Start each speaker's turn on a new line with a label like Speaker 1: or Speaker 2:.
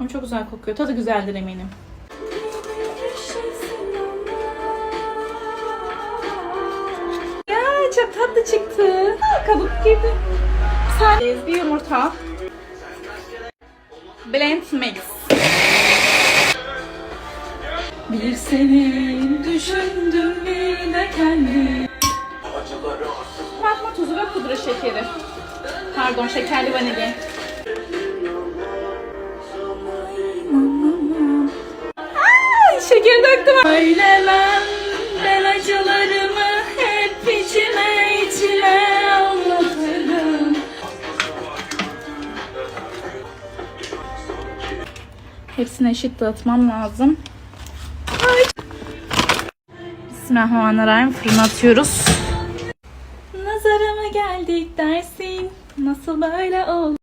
Speaker 1: Ama çok güzel kokuyor. Tadı güzeldir eminim. Ya çok tatlı çıktı. Kabuk gibi. Sadece bir yumurta. Blend mix. Bir seni düşündüm yine kendi. Katma tuzu ve pudra şekeri. Pardon şekerli vanilya. Söylemem ben acılarımı hep içime içime anlatırım. Hepsini eşit dağıtmam lazım. Ay. Bismillahirrahmanirrahim. Fırına atıyoruz. Nazara mı geldik dersin? Nasıl böyle ol?